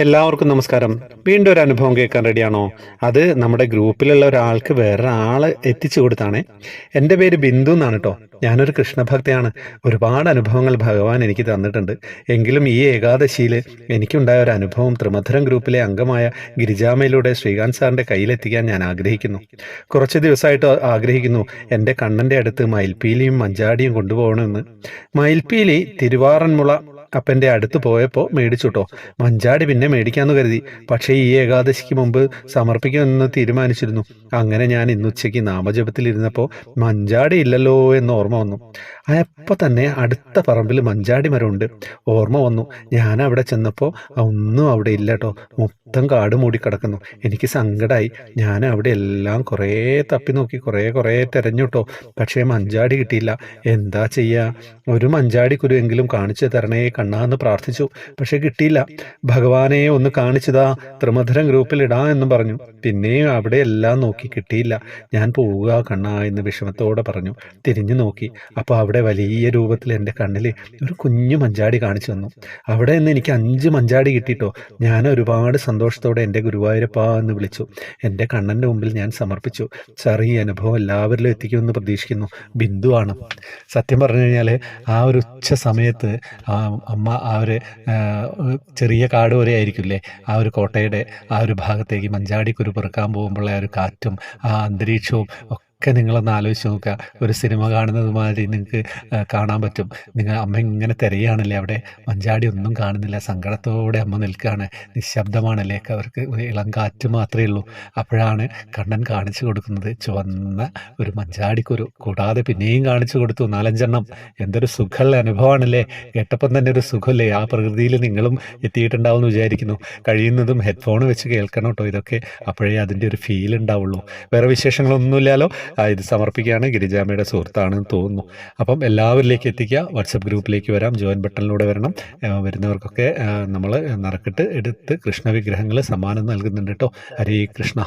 എല്ലാവർക്കും നമസ്കാരം. വീണ്ടും ഒരു അനുഭവം കേൾക്കാൻ റെഡിയാണോ? അത് നമ്മുടെ ഗ്രൂപ്പിലുള്ള ഒരാൾക്ക് വേറെ എത്തിച്ചു കൊടുത്താണ്. എന്റെ പേര് ബിന്ദു എന്നാണ് കേട്ടോ ഞാനൊരു കൃഷ്ണഭക്തയാണ്. ഒരുപാട് അനുഭവങ്ങൾ ഭഗവാൻ എനിക്ക് തന്നിട്ടുണ്ട്. എങ്കിലും ഈ ഏകാദശിയിൽ എനിക്കുണ്ടായ ഒരു അനുഭവം ത്രിമധുരം ഗ്രൂപ്പിലെ അംഗമായ ഗിരിജാമയിലൂടെ ശ്രീകാന്ത് സാറിന്റെ കയ്യിലെത്തിക്കാൻ ഞാൻ ആഗ്രഹിക്കുന്നു. കുറച്ച് ദിവസമായിട്ട് ആഗ്രഹിക്കുന്നു എന്റെ കണ്ണന്റെ അടുത്ത് മയിൽപ്പീലിയും മഞ്ചാടിയും കൊണ്ടുപോകണമെന്ന്. മയിൽപ്പീലി തിരുവാറന്മുള അപ്പന്റെ അടുത്ത് പോയപ്പോൾ മേടിച്ചുട്ടോ. മഞ്ചാടി പിന്നെ മേടിക്കാമെന്ന് കരുതി. പക്ഷേ ഈ ഏകാദശിക്ക് മുമ്പ് സമർപ്പിക്കുമെന്ന് തീരുമാനിച്ചിരുന്നു. അങ്ങനെ ഞാൻ ഇന്ന് ഉച്ചയ്ക്ക് നാമജപത്തിലിരുന്നപ്പോൾ മഞ്ചാടി ഇല്ലല്ലോ എന്ന് ഓർമ്മ വന്നു. അപ്പം തന്നെ അടുത്ത പറമ്പിൽ മഞ്ചാടി മരമുണ്ട്. ഓർമ്മ വന്നു. ഞാൻ അവിടെ ചെന്നപ്പോൾ ഒന്നും അവിടെ ഇല്ല കേട്ടോ മൊത്തം കാട് മൂടിക്കിടക്കുന്നു എനിക്ക് സങ്കടമായി ഞാൻ അവിടെ എല്ലാം കുറേ തപ്പി നോക്കി കുറേ കുറേ തിരഞ്ഞു കേട്ടോ പക്ഷേ മഞ്ചാടി കിട്ടിയില്ല. എന്താ ചെയ്യുക ഒരു മഞ്ചാടി കുരുവെങ്കിലും കാണിച്ചു തരണേ കണ്ണാന്ന് പ്രാർത്ഥിച്ചു. പക്ഷെ കിട്ടിയില്ല. ഭഗവാനെ ഒന്ന് കാണിച്ചതാ ത്രിമധുരം ഗ്രൂപ്പിൽ ഇടാ എന്ന് പറഞ്ഞു. പിന്നെയും അവിടെ എല്ലാം നോക്കി കിട്ടിയില്ല. ഞാൻ പോവുക കണ്ണാ എന്ന് വിഷമത്തോടെ പറഞ്ഞു. തിരിഞ്ഞു നോക്കി. അപ്പോൾ അവിടെ വലിയ രൂപത്തിൽ എന്റെ കണ്ണിൽ ഒരു കുഞ്ഞു മഞ്ചാടി കാണിച്ചു വന്നു അവിടെ നിന്ന് എനിക്ക് അഞ്ച് മഞ്ചാടി കിട്ടിയിട്ടോ ഞാൻ ഒരുപാട് സന്തോഷത്തോടെ എന്റെ ഗുരുവായൂരപ്പ എന്ന് വിളിച്ചു. എന്റെ കണ്ണന്റെ മുമ്പിൽ ഞാൻ സമർപ്പിച്ചു. ചെറിയ അനുഭവം എല്ലാവരിലും എത്തിക്കുമെന്ന് പ്രതീക്ഷിക്കുന്നു. ബിന്ദുവാണ്. സത്യം പറഞ്ഞു കഴിഞ്ഞാൽ ആ ഒരു ഉച്ച സമയത്ത് ആ അമ്മ ആ ഒരു ചെറിയ കാട് വരെ ആയിരിക്കില്ലേ? ആ ഒരു കോട്ടയുടെ ആ ഒരു ഭാഗത്തേക്ക് മഞ്ചാടിക്കുരു പെറുക്കാൻ പോകുമ്പോൾ ആ ഒരു കാറ്റും ആ അന്തരീക്ഷവും ഒക്കെ നിങ്ങളൊന്ന് ആലോചിച്ച് നോക്കുക. ഒരു സിനിമ കാണുന്നത് മാതിരി നിങ്ങൾക്ക് കാണാൻ പറ്റും. നിങ്ങൾ അമ്മ ഇങ്ങനെ തിരയാണല്ലേ അവിടെ? മഞ്ചാടി ഒന്നും കാണുന്നില്ല. സങ്കടത്തോടെ അമ്മ നിൽക്കുകയാണ് നിശബ്ദമാണല്ലേ? അവർക്ക് ഇളം കാറ്റ് മാത്രമേ ഉള്ളൂ. അപ്പോഴാണ് കണ്ണൻ കാണിച്ചു കൊടുക്കുന്നത് ചുവന്ന ഒരു മഞ്ചാടിക്കൊരു കൂടാതെ പിന്നെയും കാണിച്ചു കൊടുത്തു. നാലഞ്ചെണ്ണം. എന്തൊരു സുഖമുള്ള അനുഭവമാണല്ലേ കേട്ടപ്പം തന്നെ ഒരു സുഖമല്ലേ ആ പ്രകൃതിയിൽ നിങ്ങളും എത്തിയിട്ടുണ്ടാവുമെന്ന് വിചാരിക്കുന്നു. കഴിയുന്നതും ഹെഡ്ഫോൺ വെച്ച് കേൾക്കണം കേട്ടോ ഇതൊക്കെ. അപ്പോഴേ അതിന്റെ ഒരു ഫീൽ ഉണ്ടാവുള്ളൂ. വേറെ വിശേഷങ്ങളൊന്നുമില്ലല്ലോ. ഇത് സമർപ്പിക്കുകയാണ്. ഗിരിജാമയുടെ സുഹൃത്താണെന്ന് തോന്നുന്നു. അപ്പം എല്ലാവരിലേക്ക് എത്തിക്കുക. വാട്സപ്പ് ഗ്രൂപ്പിലേക്ക് വരാം. ജോയിൻ ബട്ടണിലൂടെ വരണം. വരുന്നവർക്കൊക്കെ നമ്മൾ നറുക്കിട്ട് എടുത്ത് കൃഷ്ണ വിഗ്രഹങ്ങൾ സമ്മാനം നൽകുന്നുണ്ട് കേട്ടോ. ഹരേ കൃഷ്ണ.